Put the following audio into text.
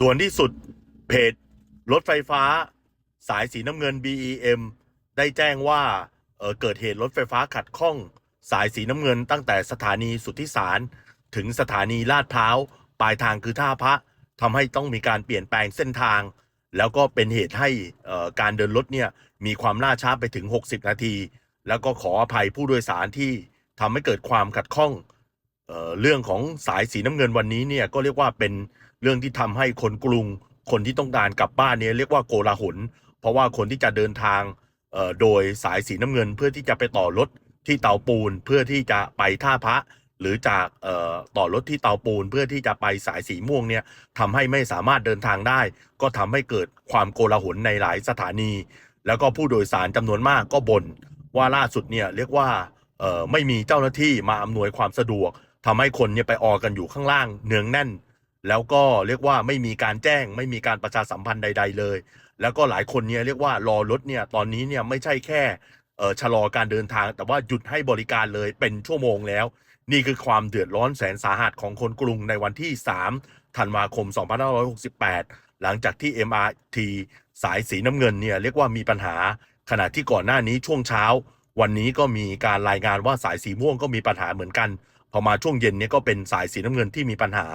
ด่วนที่สุดเพจรถไฟฟ้า สายสีน้ำเงิน BEM ได้แจ้งว่าเออเกิดเหตุรถไฟฟ้าขัดข้อง สายสีน้ำเงินตั้งแต่สถานีสุทธิสาร ถึงสถานีลาดพร้าว ปลายทางคือท่าพระทำให้ต้องมีการเปลี่ยนแปลงเส้นทาง แล้วก็เป็นเหตุให้การเดินรถเนี่ยมีความล่าช้าไปถึง 60 นาที แล้วก็ขออภัยผู้โดยสารที่ทำให้เกิดความขัดข้อง เเรื่องของสายสีน้ำเงินวันนี้เนี่ยก็เรียกว่าเป็นเรื่องที่ทำให้คนกรุง คนที่ต้องการกลับบ้านเนี่ยเรียกว่าโกลาหลเพราะว่าคนที่จะเดินทางโดยสายสีน้ำเงิน เพื่อที่จะไปต่อรถที่เตาปูน เพื่อที่จะไปท่าพระ หรือจากต่อรถที่เตาปูน เพื่อที่จะไปสายสีม่วงเนี่ยทำให้ไม่สามารถเดินทางได้ ก็ทำให้เกิดความโกลาหลในหลายสถานี แล้วก็ผู้โดยสารจำนวนมากก็บ่นว่าล่าสุดเนี่ยเรียกว่าไม่มีเจ้าหน้าที่มาอำนวยความสะดวก ทำให้คนเนี่ยไปออกันอยู่ข้างล่างเนืองแน่น แล้วก็เรียกว่าไม่มีการแจ้ง ไม่มีการประชาสัมพันธ์ใด ๆ เลย แล้วก็หลายคนเนี่ยเรียกว่ารอรถเนี่ยตอนนี้เนี่ยไม่ใช่แค่เออชะลอการเดินทาง แต่ว่าหยุดให้บริการเลยเป็นชั่วโมงแล้ว นี่คือความเดือดร้อนแสนสาหัสของคนกรุงในวันที่ 3 ธันวาคม 2568 หลังจากที่ MRT สายสีน้ำเงินเนี่ยเรียกว่ามีปัญหา ขณะที่ก่อนหน้านี้ช่วงเช้า วันนี้ก็มีการรายงานว่าสายสีม่วงก็มีปัญหาเหมือนกัน พอมาช่วงเย็นเนี่ยก็เป็นสายสีน้ำเงินที่มีปัญหา